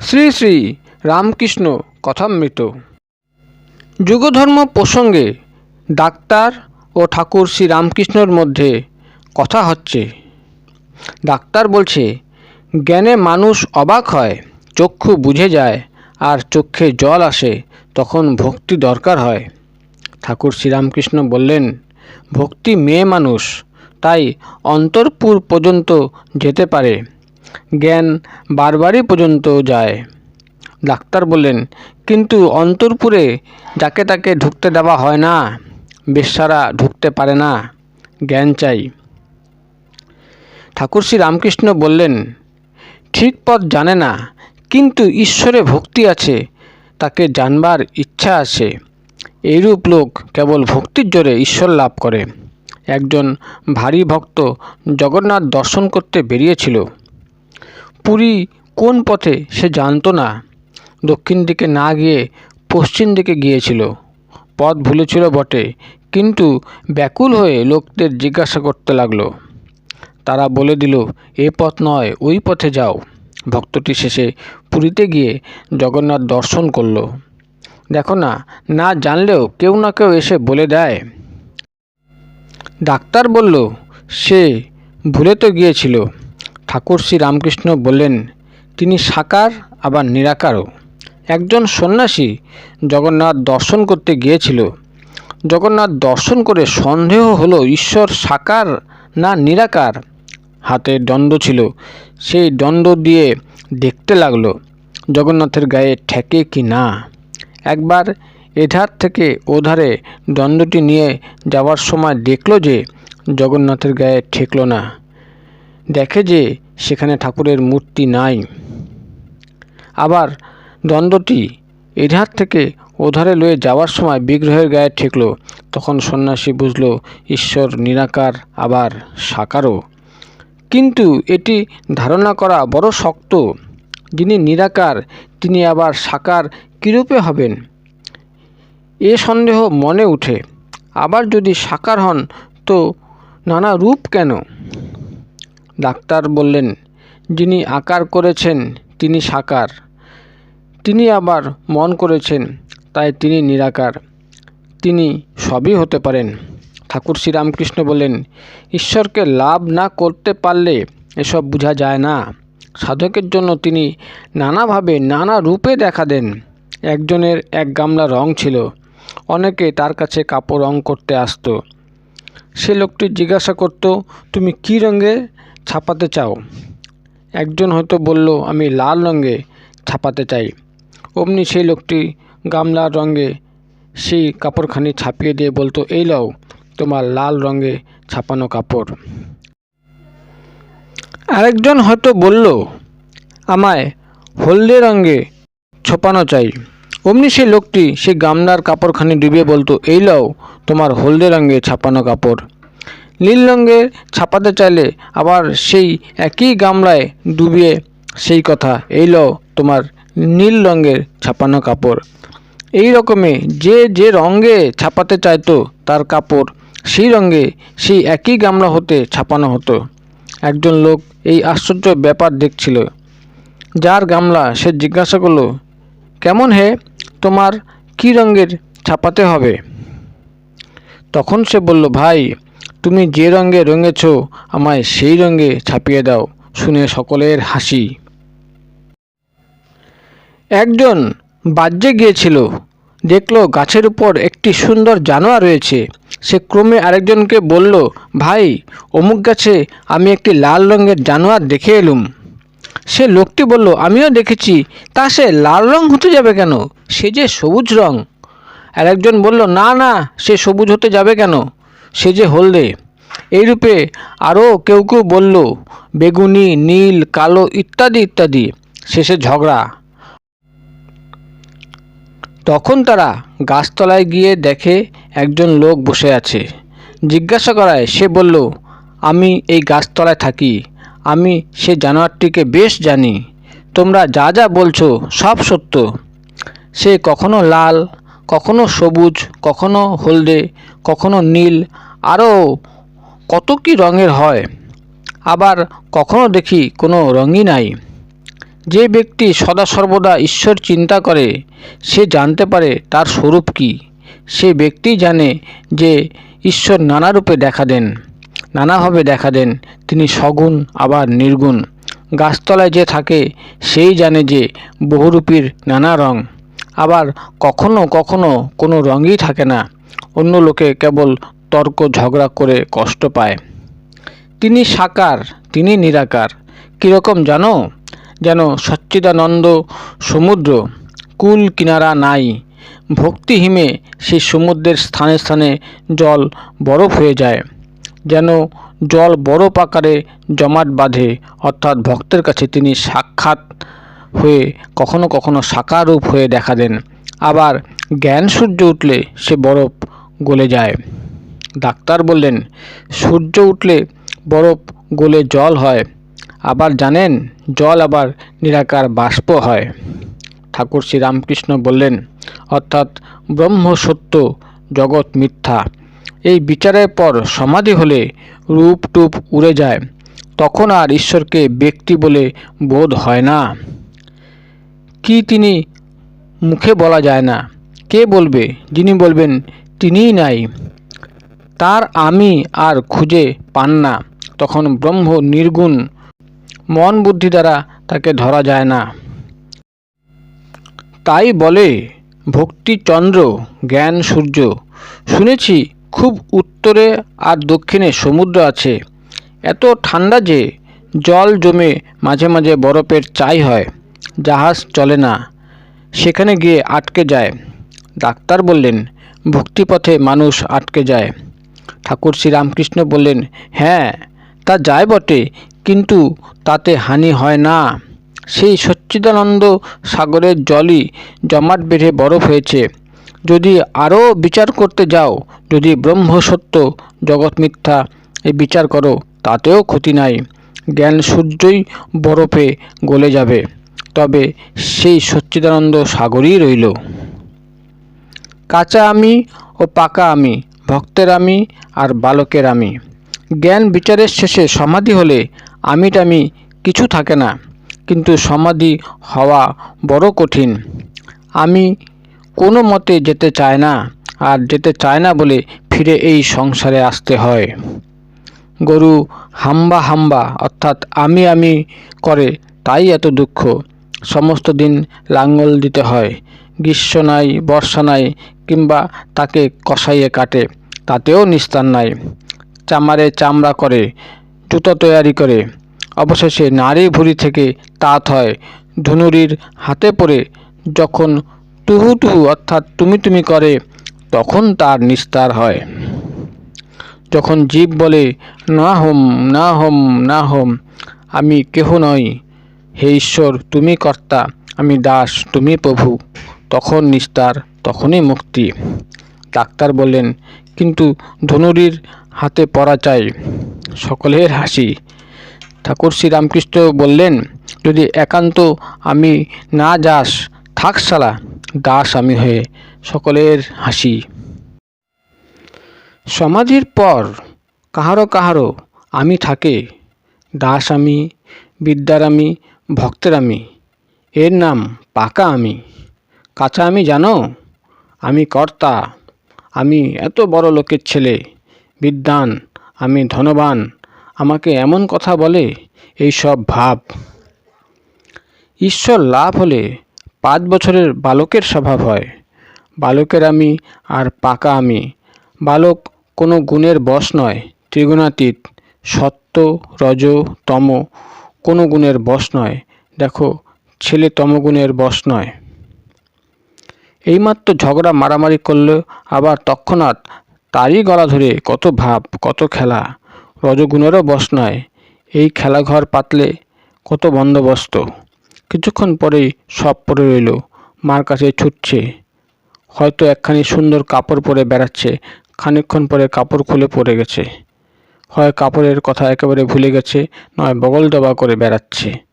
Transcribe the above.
শ্রী শ্রী রামকৃষ্ণ কথামৃত। যুগধর্ম প্রসঙ্গে ডাক্তার ও ঠাকুর শ্রী রামকৃষ্ণর মধ্যে কথা হচ্ছে। ডাক্তার বলছে, জ্ঞানে মানুষ অবাক হয়, চক্ষু বুঝে যায় আর চক্ষে জল আসে, তখন ভক্তি দরকার হয়। ঠাকুর শ্রীরামকৃষ্ণ বললেন, ভক্তি মেয়ে মানুষ, তাই অন্তরপুর পর্যন্ত যেতে পারে। জ্ঞান বারবারই পর্যন্ত যায়। ডাক্তার বললেন, কিন্তু অন্তরপুরে যাকে তাকে ঢুকতে দেওয়া হয় না, বেশ্যারা ঢুকতে পারে না। জ্ঞান চাই। ঠাকুর শ্রী রামকৃষ্ণ বললেন, ঠিক পথ জানে না, কিন্তু ঈশ্বরে ভক্তি আছে, তাকে জানবার ইচ্ছা আছে। এইরূপ লোক কেবল ভক্তির জোরে ঈশ্বর লাভ করে। একজন ভারী ভক্ত জগন্নাথ দর্শন করতে বেরিয়েছিল। পুরী কোন পথে সে জানতো না। দক্ষিণ দিকে না গিয়ে পশ্চিম দিকে গিয়েছিল। পথ ভুলেছিল বটে, কিন্তু ব্যাকুল হয়ে লোকদের জিজ্ঞাসা করতে লাগল। তারা বলে দিল, এ পথ নয়, ওই পথে যাও। ভক্তটি শেষে পুরীতে গিয়ে জগন্নাথ দর্শন করল। দেখো না না জানলেও কেউ না কেউ এসে বলে দেয়। ডাক্তার বলল, সে ভুলে তো গিয়েছিল। ঠাকুর শ্রী রামকৃষ্ণ বললেন, তিনি সাকার, আবার নিরাকারও। একজন সন্ন্যাসী জগন্নাথ দর্শন করতে গিয়েছিল। জগন্নাথ দর্শন করে সন্দেহ হলো, ঈশ্বর সাকার না নিরাকার? হাতে দণ্ড ছিল, সেই দণ্ড দিয়ে দেখতে লাগল, জগন্নাথের গায়ে ঠেকে কি না? একবার এধার থেকে ওধারে দণ্ডটি নিয়ে যাওয়ার সময় দেখল যে, জগন্নাথের গায়ে ঠেকলো না। দেখে যে সেখানে ঠাকুরের মূর্তি নাই। আবার দ্বন্দ্বটি এধার থেকে ওধারে লয়ে যাওয়ার সময় বিগ্রহের গায়ে ঠেকলো। তখন সন্ন্যাসী বুঝলো, ঈশ্বর নিরাকার, আবার সাকারও। কিন্তু এটি ধারণা করা বড় শক্ত। যিনি নিরাকার, তিনি আবার সাকার কীরূপে হবেন? এ সন্দেহ মনে উঠে। আবার যদি সাকার হন, তো নানা রূপ কেন? ডাক্তার বললেন, যিনি আকার করেছেন, তিনি সাকার। তিনি আবার মন করেছেন, তাই তিনি নিরাকার। তিনি সবই হতে পারেন। ঠাকুর শ্রীরামকৃষ্ণ বলেন ঈশ্বরকে লাভ না করতে পারলে এসব বোঝা যায় না। সাধকের জন্য তিনি নানাভাবে নানা রূপে দেখা দেন। একজনের এক গামলা রং ছিল, অনেকে তার কাছে কাপড় রং করতে আসতো। সে লোকটি জিজ্ঞাসা করত, তুমি কী রঙে ছাপাতে চাও? একজন হয়তো বলল, আমি লাল রঙে ছাপাতে চাই। অমনি সেই লোকটি গামলার রঙে সেই কাপড়খানি ছাপিয়ে দিয়ে বলতো, এই লও তোমার লাল রঙে ছাপানো কাপড়। আরেকজন হয়তো বলল, আমায় হলদে রঙে ছোপানো চাই। অমনি সেই লোকটি সেই গামলার কাপড়খানি ডুবিয়ে বলতো, এই লও তোমার হলদে রঙে ছাপানো কাপড়। নীল রঙের ছাপাতে চাইলে আবার সেই একই গামলায় ডুবিয়ে সেই কথা, এই লও তোমার নীল রঙের ছাপানো কাপড়। এই রকমে যে যে রঙে ছাপাতে চাইতো তার কাপড়, সেই রঙে সেই একই গামলা হতে ছাপানো হতো। একজন লোক এই আশ্চর্য ব্যাপার দেখছিল। যার গামলা সে জিজ্ঞাসা করল, কেমন হে, তোমার কী রঙের ছাপাতে হবে? তখন সে বলল, ভাই তুমি যে রঙে রঙেছ, আমায় সেই রঙে ছাপিয়ে দাও, শুনে সকলের হাসি। একজন বাজ্যে গিয়েছিল, দেখল গাছের উপর একটি সুন্দর জানোয়ার রয়েছে। সে ক্রমে আরেকজনকে বলল, ভাই, অমুক গাছে আমি একটি লাল রঙের জানোয়ার দেখে এলুম। সে লোকটি বলল, আমিও দেখেছি, তা সে লাল রং হতে যাবে কেন? সে যে সবুজ রং। আরেকজন বলল, না না, সে সবুজ হতে যাবে কেন? সে যে হলদে এইরূপে আরও কেউ কেউ বলল, বেগুনি, নীল, কালো ইত্যাদি ইত্যাদি, শেষে ঝগড়া। তখন তারা গাছতলায় গিয়ে দেখে একজন লোক বসে আছে। জিজ্ঞাসা করায়, সে বলল, আমি এই গাছতলায় থাকি। আমি সে জানোয়ারটিকে বেশ জানি। তোমরা যা যা বলছো সব সত্য। সে কখনো লাল, কখনো সবুজ, কখনো হলদে, কখনো নীল আরও কত কি রঙের হয়? আবার কখনো দেখি কোনো রঙই নাই। যে ব্যক্তি সদা সর্বদা ঈশ্বর চিন্তা করে, সে জানতে পারে তার স্বরূপ কী। সে ব্যক্তি জানে যে ঈশ্বর নানা রূপে দেখা দেন নানাভাবে দেখা দেন। তিনি সগুণ, আবার নির্গুণ। গাছতলায় যে থাকে, সেই জানে যে বহুরূপীর নানা রং। আবার কখনো কখনো কোনো রঙই থাকে না। অন্য লোকে কেবল তর্ক ঝগড়া করে কষ্ট পায়। তিনি সাকার, তিনি নিরাকার। কীরকম জানো? যেন সচ্চিদানন্দ সমুদ্র, কুল কিনারা নাই। ভক্তিহিমে সেই সমুদ্রের স্থানে স্থানে জল বরফ হয়ে যায়। যেন জল বরফ আকারে জমাট বাঁধে। অর্থাৎ ভক্তের কাছে তিনি সাক্ষাৎ হয়ে কখনো কখনো সাকার রূপ হয়ে দেখা দেন। আবার জ্ঞান সূর্য উঠলে সে বরফ গলে যায়। ডাক্তার বললেন, সূর্য উঠলে বরফ গলে জল হয়। আবার জানেন, জল আবার নিরাকার বাষ্প হয়। ঠাকুর শ্রী রামকৃষ্ণ বললেন, অর্থাৎ ব্রহ্ম সত্য জগৎ মিথ্যা। এই বিচারের পর সমাধি হলে রূপ টুপ উড়ে যায়, তখন আর ঈশ্বরকে ব্যক্তি বলে বোধ হয় না। কি তিনি মুখে বলা যায় না? কে বলবে? যিনি বলবেন, তিনিই নাই। তার আমি আর খুঁজে পান না। তখন ব্রহ্ম নির্গুণ মন বুদ্ধি দ্বারা তাকে ধরা যায় না। তাই বলে ভক্তিচন্দ্র জ্ঞান সূর্য। শুনেছি খুব উত্তরে আর দক্ষিণে সমুদ্র আছে। এত ঠান্ডা যে জল জমে মাঝে মাঝে বরফের চাই হয়, জাহাজ চলে না। সেখানে গিয়ে আটকে যায়। ডাক্তার বললেন, ভক্তিপথে মানুষ আটকে যায়। ঠাকুর শ্রীরামকৃষ্ণ বললেন হ্যাঁ তা যায় বটে, কিন্তু তাতে হানি হয় না। সেই সচ্চিদানন্দ সাগরের জলই জমাট বেঁধে বরফ হয়েছে। যদি আরও বিচার করতে যাও, যদি ব্রহ্ম সত্য, জগৎ মিথ্যা এই বিচার করো, তাতেও ক্ষতি নাই। জ্ঞান সূর্যই বরফে গলে যাবে। তবে সেই সচ্চিদানন্দ সাগরই রইল। কাঁচা আমি ও পাকা আমি ভক্তের আমি আর বালকের আমি। জ্ঞান বিচারের শেষে সমাধি হলে আমিটামি কিছু থাকে না, কিন্তু সমাধি হওয়া বড় কঠিন। আমি কোনো মতে যেতে চায় না, আর যেতে চায় না বলে ফিরে এই সংসারে আসতে হয়। গরু হাম্বা হাম্বা, অর্থাৎ আমি আমি করে তাই এত দুঃখ। সমস্ত দিন লাঙ্গল দিতে হয়, গ্রীষ্ম নাই, বর্ষা নাই কিংবা তাকে কষাইয়ে কাটে, তাতেও নিস্তার নাই। চামারে চামড়া করে, জুতো তৈয়ারি করে। অবশেষে নারী ভুঁড়ি থেকে তাঁত হয়। ধনুরির হাতে পড়ে যখন টুহু টুহু অর্থাৎ তুমি তুমি করে, তখন তার নিস্তার হয়। যখন জীব বলে, না হোম না হোম না হোম, আমি কেহ নই। হে ঈশ্বর, তুমি কর্তা, আমি দাস, তুমি প্রভু। তখন নিস্তার তখনই মুক্তি। ডাক্তার বললেন, কিন্তু ধনুরির হাতে পড়া চাই, সকলের হাসি। ঠাকুর শ্রীরামকৃষ্ণ বললেন, যদি একান্ত আমি না যাস, থাক সালা দাস আমি হয়ে সকলের হাসি। সমাধির পর কাহারো কাহারো আমি থাকে, দাস আমি, বিদ্যার আমি, ভক্তের আমি, এর নাম পাকা আমি। কাঁচা আমি জানো? আমি কর্তা, আমি এত বড় লোকের ছেলে বিদ্যান আমি ধনবান, আমাকে এমন কথা বলে এই সব ভাব। ঈশ্বর লাভ হলে পাঁচ বছরের বালকের স্বভাব হয়। বালকের আমি আর পাকা আমি। বালক কোনো গুণের বশ নয়, ত্রিগুণাতীত, সত্য, রজ, তম, কোনো গুণের বশ নয়। দেখো, ছেলে তমগুণের বশ নয়। এইমাত্র ঝগড়া মারামারি করলে আবার তৎক্ষণাৎ তারই গলা ধরে কত ভাব, কত খেলা। রজগুণেরও বস নয়। এই খেলাঘর পাতলে কত বন্দোবস্ত। কিছুক্ষণ পরেই সব পরে রইল। মার কাছে ছুটছে। হয়তো একখানি সুন্দর কাপড় পরে বেড়াচ্ছে। খানিকক্ষণ পরে কাপড় খুলে পড়ে গেছে। হয় কাপড়ের কথা একেবারে ভুলে গেছে, নয় বগল দবা করে বেড়াচ্ছে।